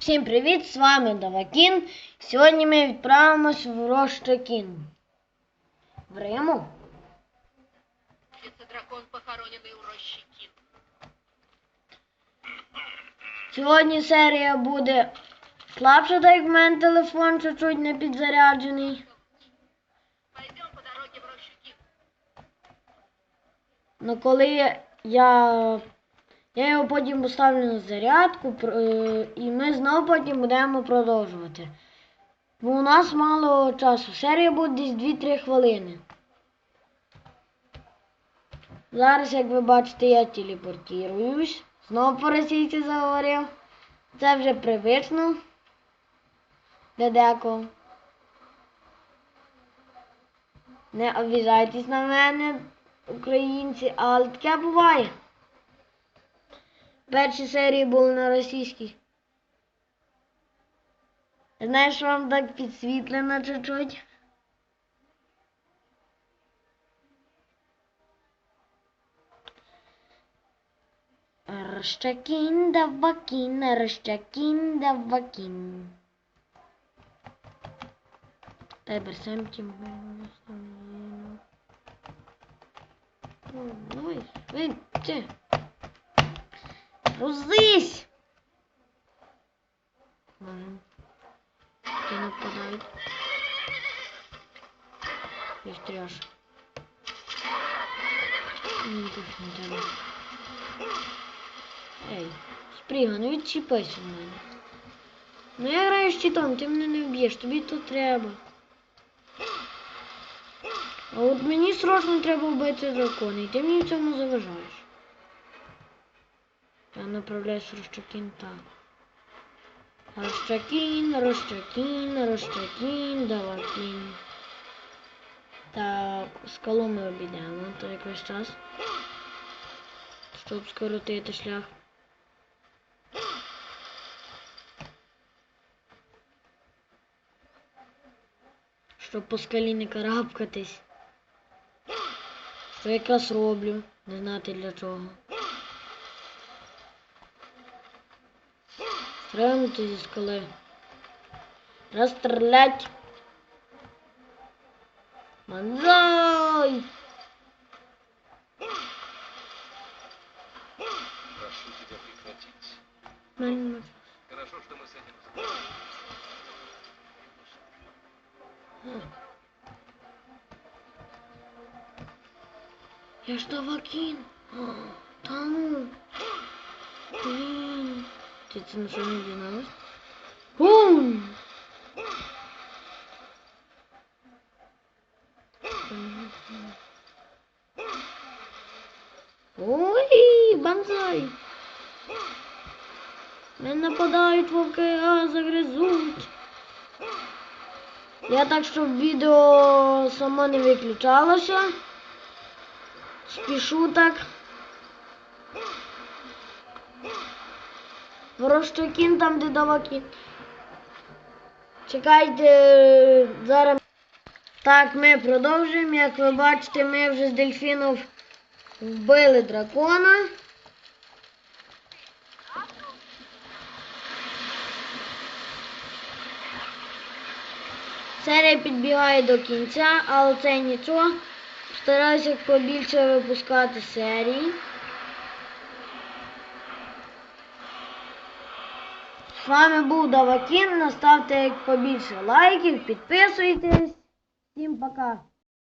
Всім привіт! З вами Давакін. Сьогодні ми відправимось в Рощакін. В Риму. Це Дракон, похороненный у рощи Кин. Сьогодні серія буде слабша, так як в мене телефон чуть-чуть не підзаряджений. Пойдем по дороге в рощу Кин. Ну коли я. Я його потім поставлю на зарядку, е, і ми знову потім будемо продовжувати. Бо у нас мало часу. Серія буде десь 2-3 хвилини. Зараз, як ви бачите, я телепортуюсь. Знову по російськи заговорив. Це вже привично. Дедеко. Не обіжайтесь на мене, українці, але таке буває. Перші серії були на російській. Знаєш, вам так підсвітлено чуть-чуть. Рощакін давакін, рощакін давакін. Тайбер сам тим. Ой, вийти. Грузись! Ладно. Ти нападають. І тряш. Ні, тут не треба. Ей, спріга, ну відчіпайся в мене. Ну я граю з щитом, ти мене не вб'єш, тобі тут треба. А от мені срочно треба вбити дракона, і ти мені в цьому заважаєш. Я направляюсь в Рощакін так. Рощакін, Рощакін, Рощакін, Давакін. Так, скалу ми обійдемо, то якийсь час. Щоб скоротити шлях. Щоб по скалі не карабкатись. Що якраз роблю, не знати для чого. Стрельнути зі скали. Розстрілять. Манзай! Прошу тебя прекратить. Мен- Хорошо, что мы с этим разобрались. Я ж Давакін. О, Та ну. На що не дізналась? Бум! Ой, банзай! Мене нападають вовки, а загризуть. Я так, щоб відео само не виключалося. Спішу так. Ворощакін там, де даваки. Чекайте, зараз. Так, ми продовжуємо. Як ви бачите, ми вже з дельфінів вбили дракона. Серія підбігає до кінця, але це нічого. Стараюся побільше випускати серії. З вами був Давакін. Наставте побільше лайків, підписуйтесь. Всім пока.